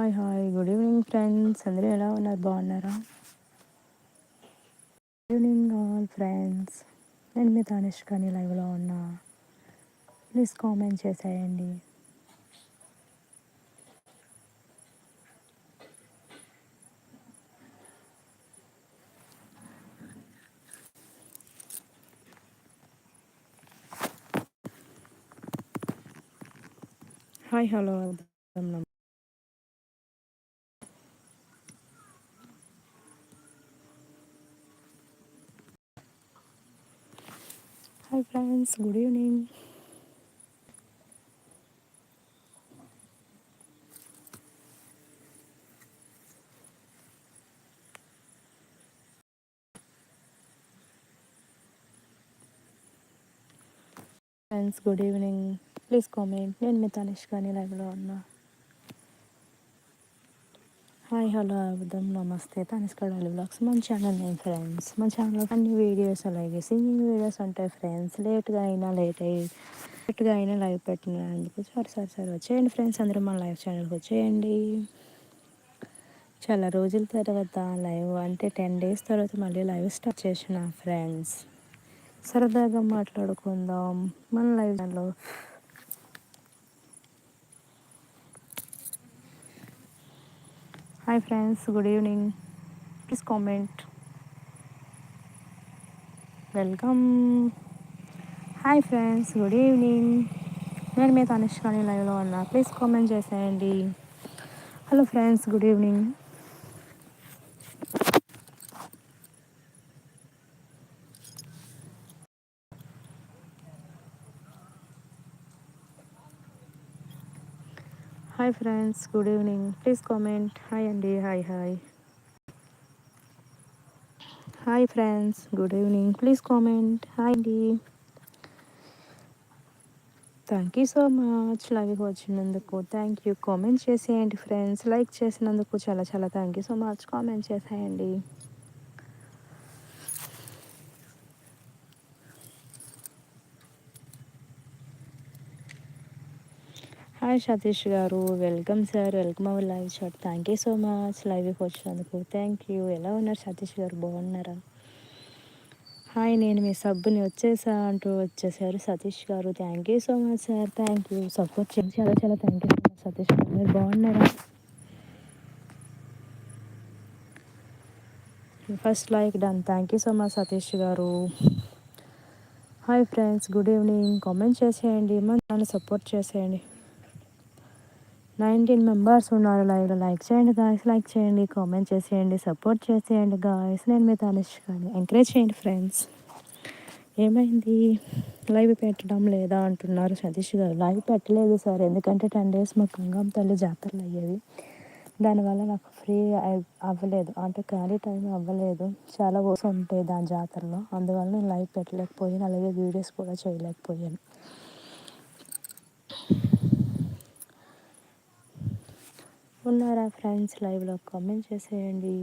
Hi hi. Good evening friends. అందరూ ఎలా ఉన్నారు? బాగున్నారా? Good evening all friends. నేను మీ తనిష్కని లైవ్లో ఉన్నా. ప్లీజ్ కామెంట్ చేసేయండి. Hi hello hi friends good evening friends good evening please comment నేను మీ తనిష్కని లైవ్లో ఉన్నా హాయ్ హలో అర్థం నమస్తే తనిష్క డైలీ బ్లాగ్స్ మన ఛానల్ నేమ్ ఫ్రెండ్స్ మన ఛానల్లో అన్ని వీడియోస్ అలాగే. సింగింగ్ వీడియోస్ ఉంటాయి ఫ్రెండ్స్ లేట్గా అయినా లేట్ అయ్యి లేట్గా అయినా లైవ్ పెట్టినందుకు. సారీ సారీ సరే వచ్చేయండి ఫ్రెండ్స్ అందరూ మన లైవ్ ఛానల్కి వచ్చేయండి. చాలా రోజుల తర్వాత లైవ్ అంటే టెన్ డేస్ తర్వాత మళ్ళీ లైవ్ స్టార్ట్ చేసిన ఫ్రెండ్స్ సరదాగా మాట్లాడుకుందాం. మన లైవ్ ఛానల్లో hi friends good evening please comment welcome hi friends good evening నేను మీ తనుష్కాని లైవ్లో ఉన్నా. ప్లీజ్ కామెంట్ చేసేయండి. Hello friends good evening hi friends good evening. Please comment. Hi అండి hi hi. Hi friends good evening. Please comment. Hi అండి. Thank you so much లైవ్కి వచ్చినందుకు థ్యాంక్ యూ కామెంట్ చేసేయండి ఫ్రెండ్స్. లైక్ చేసినందుకు చాలా చాలా thank you so much comment చేసేయండి. Hi Satish గారు. Welcome sir. Welcome our live shot. Thank you so much లైవ్కి వచ్చినందుకు థ్యాంక్ యూ ఎలా ఉన్నారు సతీష్ గారు? బాగున్నారా? హాయ్ నేను మీ సబ్బుని వచ్చేసా అంటూ వచ్చేసారు సతీష్ గారు. Thank you so much sir thank you support చేసి చాలా చాలా thank you so much Satish గారు. మీరు బాగున్నారా? First like done thank you so much Satish గారు. Hi friends good evening comment చేసేయండి. మన సపోర్ట్ చేసేయండి. నైన్టీన్ మెంబర్స్ ఉన్నారు లైవ్లో. లైక్ చేయండి గాయస్ లైక్ చేయండి కామెంట్ చేసేయండి సపోర్ట్ చేసేయండి గాయస్. నేను మీ కానీ ఎంకరేజ్ చేయండి ఫ్రెండ్స్. ఏమైంది? లైవ్ పెట్టడం లేదా అంటున్నారు సతీష్ గారు. లైవ్ పెట్టలేదు సార్. ఎందుకంటే టెన్ డేస్ మా గంగం తల్లి జాతరలు అయ్యేవి. దానివల్ల నాకు ఫ్రీ అవ్వలేదు. అంటే ఖాళీ టైం అవ్వలేదు. చాలా కోసం ఉంటాయి దాని జాతరలో. అందువల్ల నేను లైవ్ పెట్టలేకపోయాను. అలాగే వీడియోస్ కూడా చేయలేకపోయాను. ఉన్నారా ఫ్రెండ్స్ లైవ్లో కామెంట్ చేసేయండి.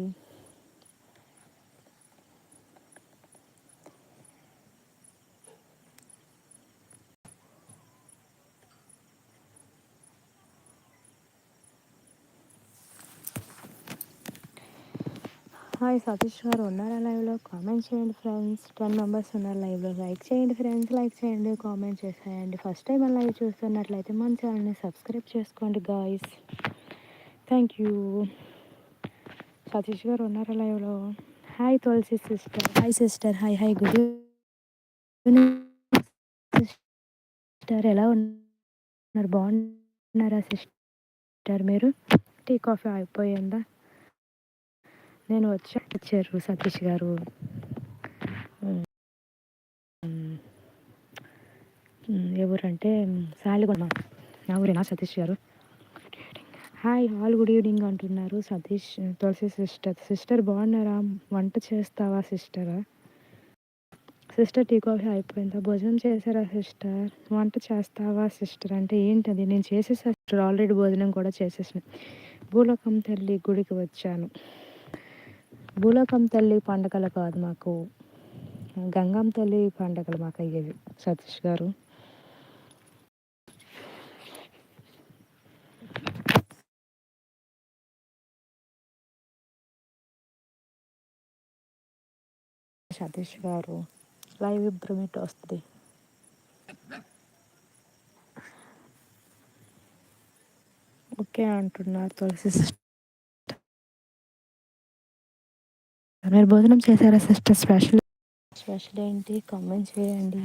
హాయ్ సతీష్ గారు ఉన్నారా లైవ్లో కామెంట్ చేయండి ఫ్రెండ్స్. టెన్ మెంబర్స్ ఉన్నారు లైవ్లో లైక్ చేయండి ఫ్రెండ్స్ లైక్ చేయండి కామెంట్ చేసేయండి. ఫస్ట్ టైం లైవ్ చూస్తున్నట్లయితే మన ఛానల్ని సబ్స్క్రైబ్ చేసుకోండి గాయస్. థ్యాంక్ యూ సతీష్ గారు ఉన్నారా లైవ్లో hi Tulasi sister hi sister hi hi good sister ఎలా ఉన్నారు బాగున్నారా సిస్టర్ మీరు టీ కాఫీ అయిపోయిందా నేను వచ్చా వచ్చారు సతీష్ గారు ఎవరంటే సాలిగొండ నా ఊరేనా సతీష్ గారు? హాయ్ ఆల్ గుడ్ ఈవినింగ్ అంటున్నారు సతీష్ తులసి సిస్టర్. సిస్టర్ బాగున్నారా? వంట చేస్తావా సిస్టరా? సిస్టర్ టీ కాఫీ అయిపోయిందా? భోజనం చేశారా సిస్టర్? వంట చేస్తావా సిస్టర్? అంటే ఏంటది? నేను చేసే సిస్టర్ ఆల్రెడీ భోజనం కూడా చేసేసిన. భూలోకం తల్లి గుడికి వచ్చాను. భూలోకం తల్లి పండగలు కాదు మాకు. గంగం తల్లి పండగలు మాకు అయ్యేవి. సతీష్ గారు. సతీష్ గారు. లైవ్ ఇంప్రూవ్మెంట్ వస్తుంది. ఓకే అంటున్నారు తులసి మీరు భోజనం చేశారా సిస్టర్ స్పెషల్? స్పెషల్ ఏంటి? కామెంట్ చేయండి.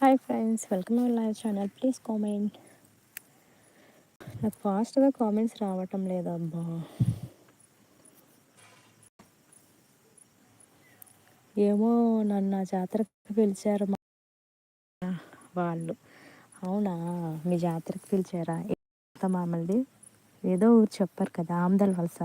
Hi friends welcome our live channel. Please comment. నాకు ఫాస్ట్గా కామెంట్స్ రావటం లేదబ్బా. ఏమో నన్ను ఆ జాతరకు పిలిచారు వాళ్ళు. అవునా? మీ జాతరకు పిలిచారా? మామూలుది? ఏదో ఊరు చెప్పారు కదా ఆమ్దల్ వలస.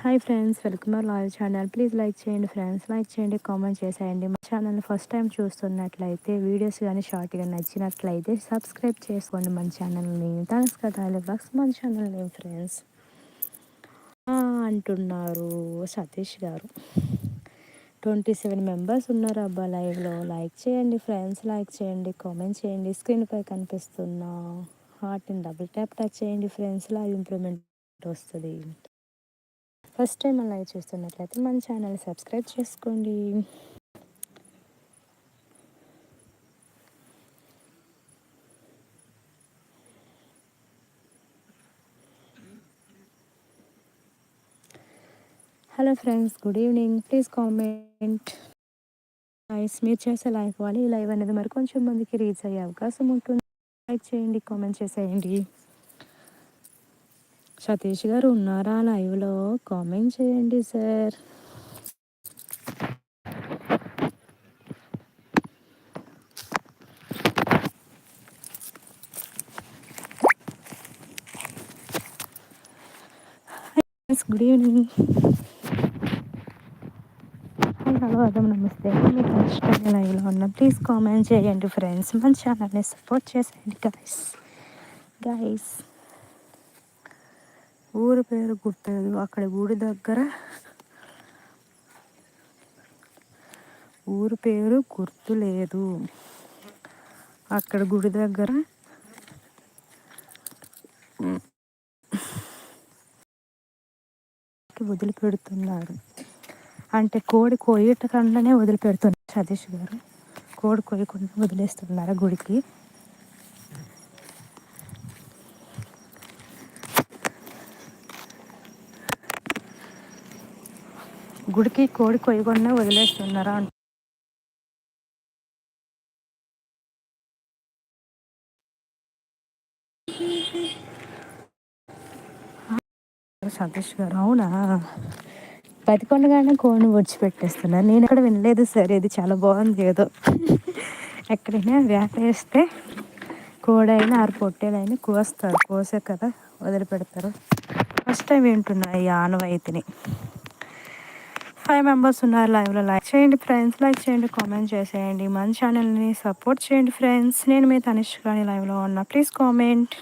Hi friends welcome our loyal channel. Please like చేయండి ఫ్రెండ్స్ లైక్ చేయండి కామెంట్ చేసేయండి. ఛానల్ ఛానల్ని ఫస్ట్ టైం చూస్తున్నట్లయితే వీడియోస్ కానీ షార్ట్గా నచ్చినట్లయితే సబ్స్క్రైబ్ చేసుకోండి మన ఛానల్ని థ్యాంక్స్ కదా బాక్స్ మన ఛానల్ నేమ్ ఫ్రెండ్స్. అంటున్నారు సతీష్ గారు. ట్వంటీ సెవెన్ మెంబర్స్ ఉన్నారు అబ్బా లైవ్లో. లైక్ చేయండి ఫ్రెండ్స్ లైక్ చేయండి కామెంట్ చేయండి. స్క్రీన్పై కనిపిస్తున్న హార్ట్ని డబుల్ ట్యాప్ టచ్ చేయండి ఫ్రెండ్స్ లైవ్ ఇంప్రూవ్మెంట్ వస్తుంది. ఫస్ట్ టైం లైవ్ చూస్తున్నట్లయితే మన ఛానల్ సబ్స్క్రైబ్ చేసుకోండి. Hello friends good evening please comment nice మీరు చేసే లైక్ వాళ్ళు ఈ లైవ్ అనేది మరి కొంచెం మందికి రీచ్ అయ్యే అవకాశం ఉంటుంది. లైక్ చేయండి కామెంట్ చేసేయండి. సతీష్ గారు ఉన్నారా లైవ్లో? కామెంట్ చేయండి సార్. గుడ్ ఈవినింగ్ హలో నమస్తే. మీకు ఇష్టమైన లైవ్లో ఉన్న. ప్లీజ్ కామెంట్ చేయండి ఫ్రెండ్స్ మన ఛానల్ని సపోర్ట్ చేసేయండి గైస్ గైస్ ఊరి పేరు గుర్తులేదు. అక్కడ గుడి దగ్గర ఊరి పేరు గుర్తులేదు. అక్కడ గుడి దగ్గర వదిలిపెడుతున్నారు. అంటే కోడి కోయటకుండానే వదిలిపెడుతున్నారు సతీష్ గారు. కోడి కోయకుండా వదిలేస్తున్నారు గుడికి? గుడికి కోడి కొయ్యకుండా వదిలేస్తున్నారా అంట? సతీష్ గారు అవునా? బతికొండగానే కోడిని విడిచిపెట్టేస్తున్నారు నేను ఇక్కడ వినలేదు సరే ఇది చాలా బాగుంది ఏదో. ఎక్కడైనా వేస్తే కోడైనా ఆరు పొట్టేలైనా కోస్తారు కోసే కదా వదిలిపెడతారు. ఫస్ట్ టైం వింటున్నా ఈ ఆనవాయితీని. ఫైవ్ మెంబర్స్ ఉన్నారు లైవ్లో లైక్ చేయండి ఫ్రెండ్స్ లైక్ చేయండి కామెంట్ చేసేయండి. మన ఛానల్ని సపోర్ట్ చేయండి ఫ్రెండ్స్ నేను మీ తనిష్ కానీ లైవ్లో ఉన్నా. ప్లీజ్ కామెంట్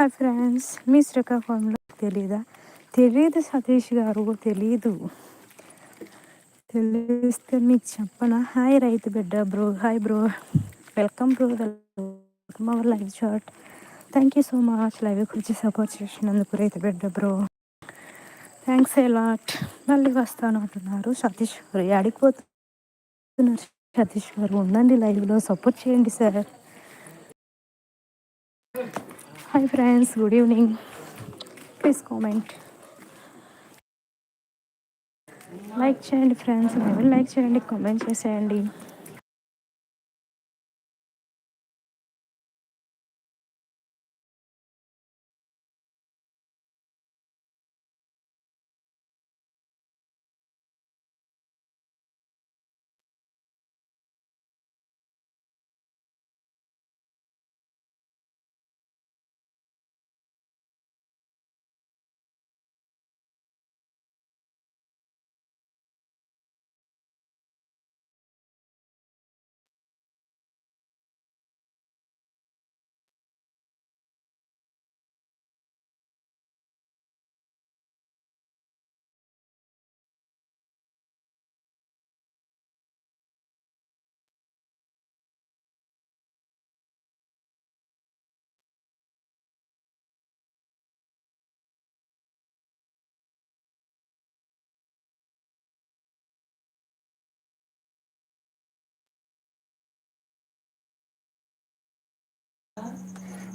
హాయ్ ఫ్రెండ్స్ మీ శ్రీకాకుళంలో తెలీదా తెలియదు సతీష్ గారు తెలీదు తెలిస్తే మీకు చెప్పనా హాయ్ రైతు బిడ్డ bro hi bro welcome bro our live short thank you so much live గురించి సపోర్ట్ చేసినందుకు రైతు బిడ్డ బ్రో థ్యాంక్స్ ఏ లాట్ మళ్ళీ వస్తాను అంటున్నారు సతీష్ గారు అడిగిపోతున్నారు సతీష్ గారు ఉండండి లైవ్లో సపోర్ట్ చేయండి sir hi friends good evening please comment like చేయండి ఫ్రెండ్స్ ఎవరు లైక్ చేయండి కామెంట్ చేసేయండి.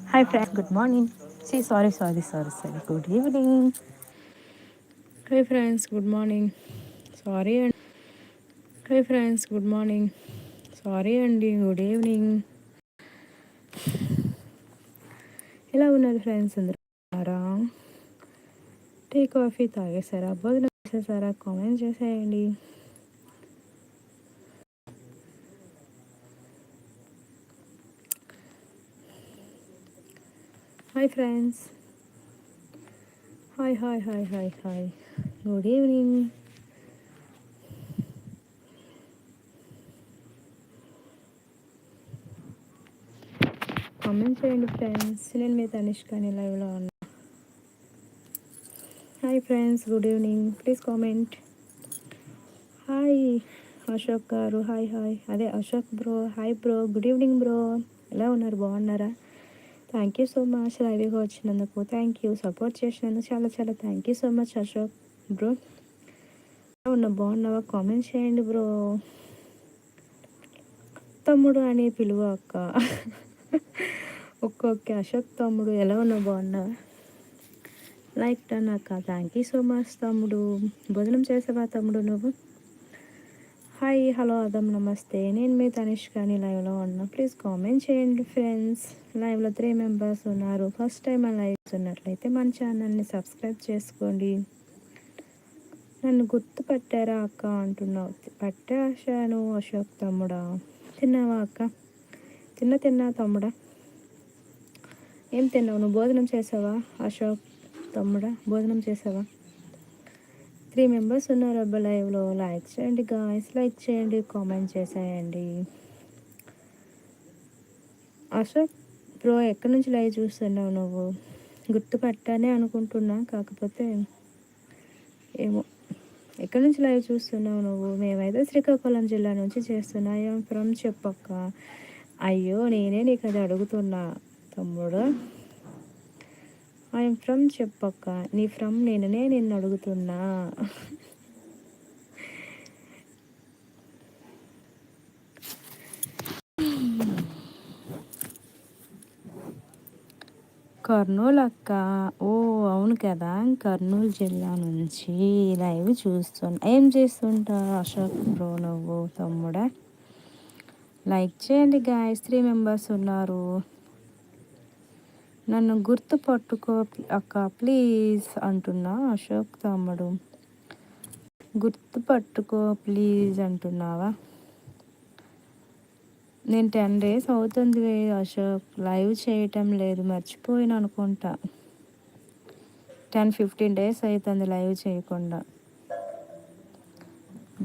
Hi friends good morning see sorry sorry sorry sorry good evening hi friends good morning sorry అండి hi friends good morning sorry అండి good evening ఎలా ఉన్నారు friends అందరూ tea coffee తాగేసారా భోజనం చేసేసారా కామెంట్ చేసేయండి. Hi friends hi hi hi hi hi good evening comment చేయండి ఫ్రెండ్స్ నేను మీ తనిష్కాని లైవ్లో ఉన్నా. Hi friends good evening please comment hi Ashok garu. Hi hi అదే Ashok bro. Hi bro good evening bro ఎలా ఉన్నారు? బాగున్నారా? థ్యాంక్ యూ సో మచ్ లైవ్గా వచ్చినందుకు థ్యాంక్ యూ సపోర్ట్ చేసినందుకు చాలా చాలా thank you so much Ashok bro ఉన్న బాగున్నావా కామెంట్ చేయండి బ్రో తమ్ముడు అని పిలువ అక్క? ఒక్కొక్క అశోక్ తమ్ముడు. ఎలా ఉన్నావు? బాగున్నా లైక్ టన్ అక్క. థ్యాంక్ యూ సో మచ్ తమ్ముడు. భోజనం చేసావా తమ్ముడు నువ్వు? హాయ్ హలో అదమ్ నమస్తే. నేను మీ తనిష్కాని లైవ్లో ఉన్నా. ప్లీజ్ కామెంట్ చేయండి ఫ్రెండ్స్. లైవ్లో త్రీ మెంబర్స్ ఉన్నారు. ఫస్ట్ టైం ఆ లైవ్స్ ఉన్నట్లయితే మన ఛానల్ని సబ్స్క్రైబ్ చేసుకోండి. నన్ను గుర్తుపట్టారా అక్క అంటున్నావు. పట్టాశాను అశోక్ తమ్ముడా? తిన్నావా అక్క? తిన్న తిన్నా తమ్ముడా? ఏం తిన్నావు? నువ్వు భోజనం చేసావా? అశోక్ తమ్ముడా భోజనం చేసావా? త్రీ మెంబర్స్ ఉన్నారు అబ్బా లైవ్లో లైక్ చేయండి గాయస్ లైక్ చేయండి కామెంట్ చేసేయండి. అశోక్ బ్రో ఎక్కడి నుంచి లైవ్ చూస్తున్నావు నువ్వు? గుర్తుపట్టానే అనుకుంటున్నా కాకపోతే ఏమో. ఎక్కడి నుంచి లైవ్ చూస్తున్నావు నువ్వు? మేమైతే శ్రీకాకుళం జిల్లా నుంచి చేస్తున్నాం ఫ్రమ్ చెప్పక్క. అయ్యో నేనే నీకు అది అడుగుతున్నా తమ్ముడు. ఐఎమ్ ఫ్రమ్ చెప్పక్క. నీ ఫ్రమ్ నేననే నిన్ను అడుగుతున్నా. కర్నూలు అక్క. ఓ అవును కదా. కర్నూలు జిల్లా నుంచి లైవ్ చూస్తున్నా. ఏం చేస్తుంటా? అశోక్ బ్రో నువ్వు తమ్ముడా? లైక్ చేయండి గాయస్ త్రీ మెంబర్స్ ఉన్నారు. నన్ను గుర్తు పట్టుకో అక్క ప్లీజ్ అంటున్నా అశోక్ తమ్ముడు. గుర్తు పట్టుకో ప్లీజ్ అంటున్నావా? నేను టెన్ డేస్ అవుతుంది అశోక్. లైవ్ చేయటం లేదు మర్చిపోయిన అనుకుంటా. టెన్ ఫిఫ్టీన్ డేస్ అవుతుంది లైవ్ చేయకుండా.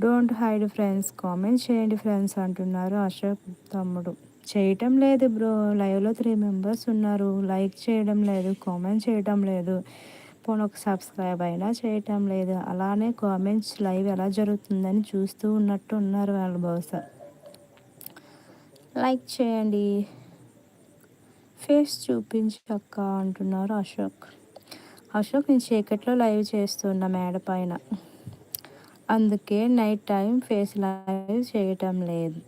డోంట్ హైడ్ ఫ్రెండ్స్ కామెంట్ చేయండి ఫ్రెండ్స్ అంటున్నారు అశోక్ తమ్ముడు. చేయటం లేదు బ్రో. లైవ్లో త్రీ మెంబర్స్ ఉన్నారు. లైక్ చేయడం లేదు కామెంట్ చేయటం లేదు. పోనీ ఒక సబ్స్క్రైబ్ అయినా చేయటం లేదు. అలానే కామెంట్స్ లైవ్ ఎలా జరుగుతుందని చూస్తూ ఉన్నట్టు ఉన్నారు వాళ్ళు బహుశా లైక్ చేయండి. ఫేస్ చూపించక్క అంటున్నారు అశోక్. అశోక్ నేను చీకట్లో లైవ్ చేస్తున్నా మేడ పైన. అందుకే నైట్ టైం ఫేస్ లైవ్ చేయటం లేదు.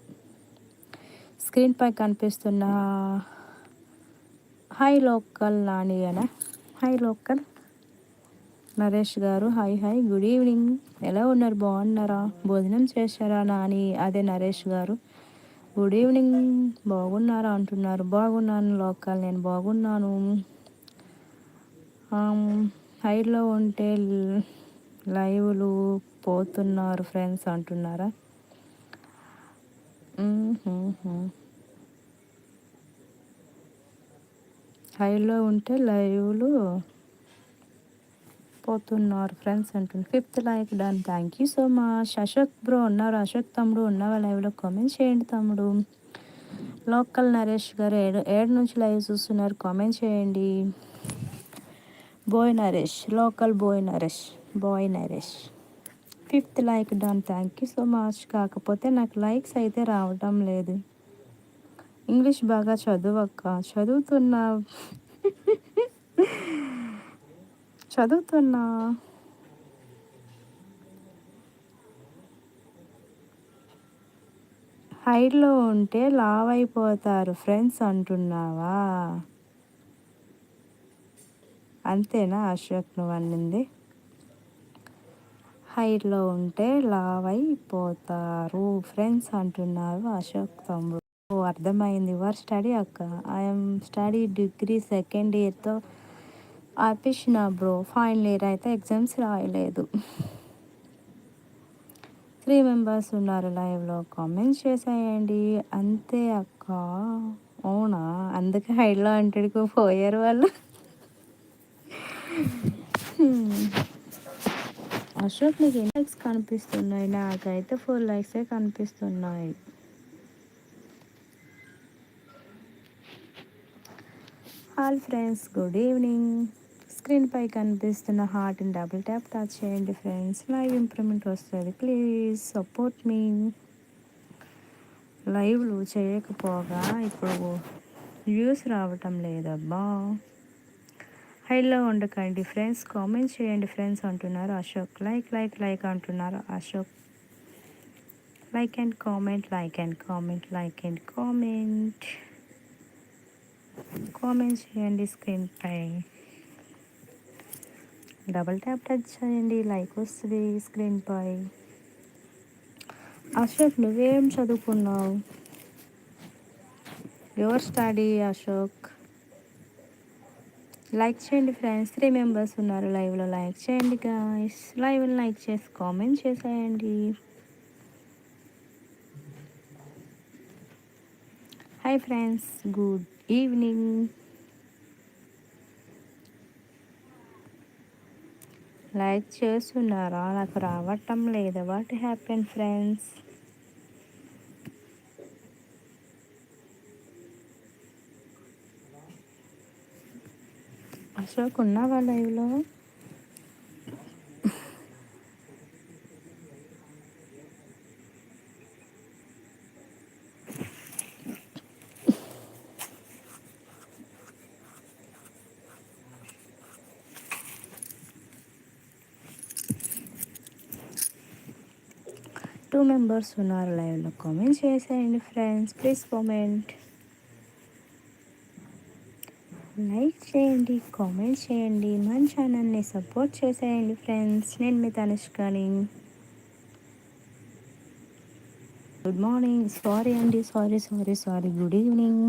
స్క్రీన్పై కనిపిస్తున్న హై లోకల్ నాని నానియనా హై లోకల్. నరేష్ గారు హాయ్ హాయ్. Good evening. ఎలా ఉన్నారు? బాగున్నారా? భోజనం చేశారా నాని? అదే నరేష్ గారు. Good evening. బాగున్నారా అంటున్నారు. బాగున్నాను లోకల్ నేను బాగున్నాను. హైలో ఉంటే లైవ్లు పోతున్నారు ఫ్రెండ్స్ అంటున్నారా? హైలో ఉంటే లైవ్లు పోతున్నారు ఫ్రెండ్స్ అంటుంది. Fifth like done. Thank you so much. Ashok bro ఉన్నారు. అశోక్ తమ్ముడు ఉన్నవా లైవ్లో? కామెంట్ చేయండి తమ్ముడు. లోకల్ నరేష్ గారు ఏడు ఏడు నుంచి లైవ్ చూస్తున్నారు. కామెంట్ చేయండి. Boy Naresh local boy Naresh boy Naresh. Fifth like done. Thank you so much. కాకపోతే నాకు లైక్స్ అయితే రావటం లేదు. ఇంగ్లీష్ బాగా చదువక్క. చదువుతున్నా. చదువుతున్నా. హైట్లో ఉంటే లావ్ అయిపోతారు ఫ్రెండ్స్ అంటున్నావా? అంతేనా అశోక్ నువ్వు అన్నింది? హైట్లో ఉంటే లావ్ అయిపోతారు ఫ్రెండ్స్ అంటున్నారు అశోక్ తమ్ముడు. అర్థమైంది. వర్ స్టడీ అక్క. ఐఎమ్ స్టడీ డిగ్రీ సెకండ్ ఇయర్తో ఆపేసిన బ్రో. ఫైనల్ ఇయర్ అయితే ఎగ్జామ్స్ రాయలేదు. త్రీ మెంబర్స్ ఉన్నారు లైవ్లో కామెంట్స్ చేసేయండి. అంతే అక్క. అవునా? అందుకే హైడ్లో అంటడికి పోయారు వాళ్ళు. Hmm. అశోక్ నీకు ఎన్ని లైక్స్ కనిపిస్తున్నాయి? నాకైతే ఫోర్ లైక్సే కనిపిస్తున్నాయి. ఆల్ ఫ్రెండ్స్ గుడ్ ఈవినింగ్ స్క్రీన్పై కనిపిస్తున్న హార్ట్ని డబుల్ ట్యాప్ టచ్ చేయండి ఫ్రెండ్స్ లైవ్ ఇంప్రూవ్మెంట్ వస్తుంది ప్లీజ్ సపోర్ట్ మీ లైవ్లు చేయకపోగా ఇప్పుడు వ్యూస్ రావటం లేదబ్బా. హైలో ఉండకండి ఫ్రెండ్స్ కామెంట్ చేయండి ఫ్రెండ్స్ అంటున్నారు అశోక్. లైక్ లైక్ లైక్ అంటున్నారు Ashok. Like and comment like and comment like and comment comment చేయండి స్క్రీన్ పై. డబల్ ట్యాప్ టచ్ చేయండి లైక్ వస్తుంది స్క్రీన్ పై. అశోక్ నువ్వేం చదువుకున్నావు? Your study Ashok. లైక్ చేయండి ఫ్రెండ్స్ త్రీ మెంబర్స్ ఉన్నారు లైవ్లో. లైక్ చేయండి గాయస్. లైవ్ లైక్ చేసి కామెంట్ చేసేయండి. Hi friends good. Evening. Like చేస్తున్నారా? నాకు రావటం లేదు. వాట్ హ్యాపెన్ ఫ్రెండ్స్ అశోక్ ఉన్నావా లైవ్లో? మెంబర్స్ ఉన్నారు లైవ్లో. కామెంట్ చేసేయండి ఫ్రెండ్స్. Please comment. లైక్ చేయండి కామెంట్ చేయండి. మన ఛానల్ని సపోర్ట్ చేసేయండి ఫ్రెండ్స్. నేను మీ తనుష్కని. Good morning. సారీ అండి sorry sorry sorry. Good evening.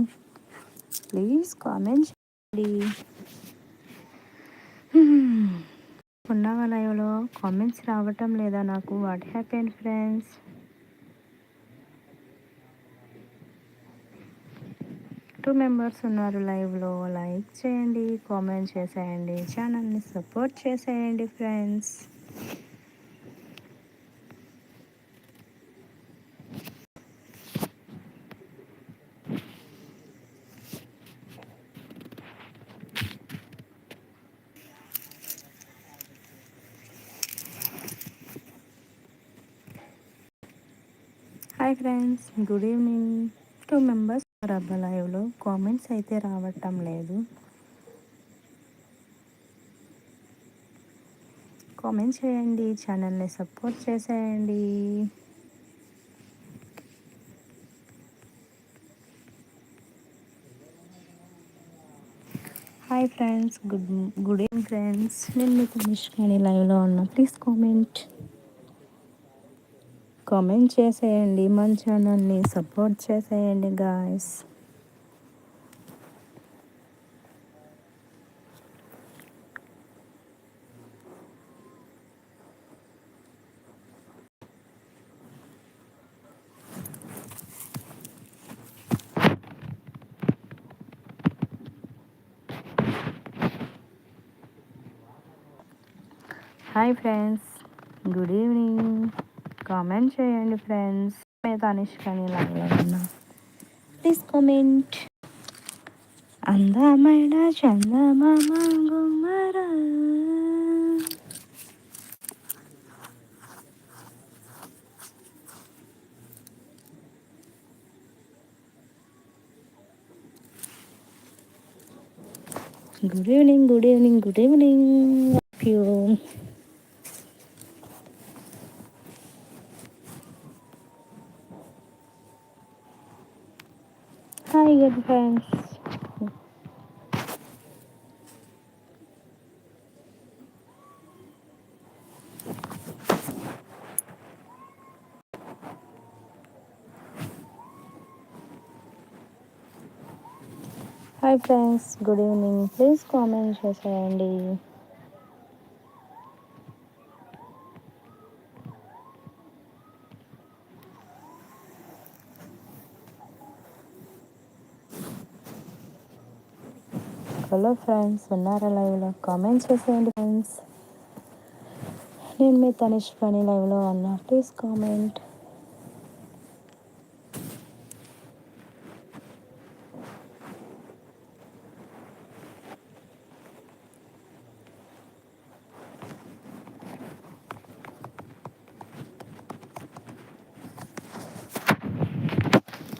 Please comment చేయండి. ఉన్నావా లైవ్లో? కామెంట్స్ రావటం లేదా నాకు? What happen friends? Two members ఉన్నారు లైవ్లో లైక్ చేయండి కామెంట్ చేసేయండి ఛానల్ని సపోర్ట్ చేసేయండి friends. Hi friends good evening two members రబ్బ లైవ్లో కామెంట్స్ అయితే రావటం లేదు. కామెంట్ చేయండి ఛానల్ని సపోర్ట్ చేసేయండి. Hi hi friends good good evening friends. నేను మీకు మిష్కాని లైవ్లో ఉన్నా ప్లీజ్ కామెంట్. కామెంట్ చేసేయండి మన ఛానల్ని సపోర్ట్ చేసేయండి guys hi friends good evening comment చేయండి ఫ్రెండ్స్ మేము తనిష్కని లైవ్లో ఉన్నా. ప్లీజ్ కామెంట్ అందమైన చందమామ గుమ్మరా. Good evening good evening good evening you hi good friends hi friends good evening please comment చేసేయండి హలో ఫ్రెండ్స్ ఉన్నారా లైవ్లో? కామెంట్స్ చేసేయండి ఫ్రెండ్స్. నేను మీ తనిష్ పని లైవ్లో ఉన్నా please comment.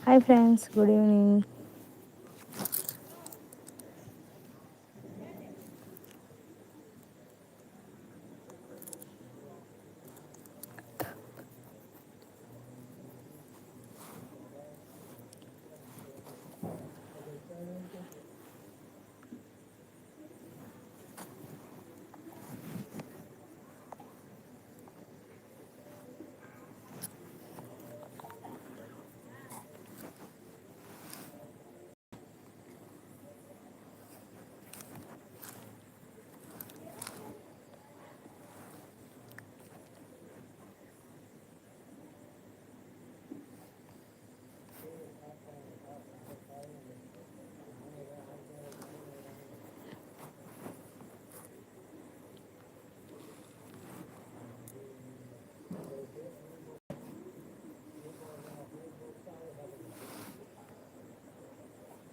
Hi friends good evening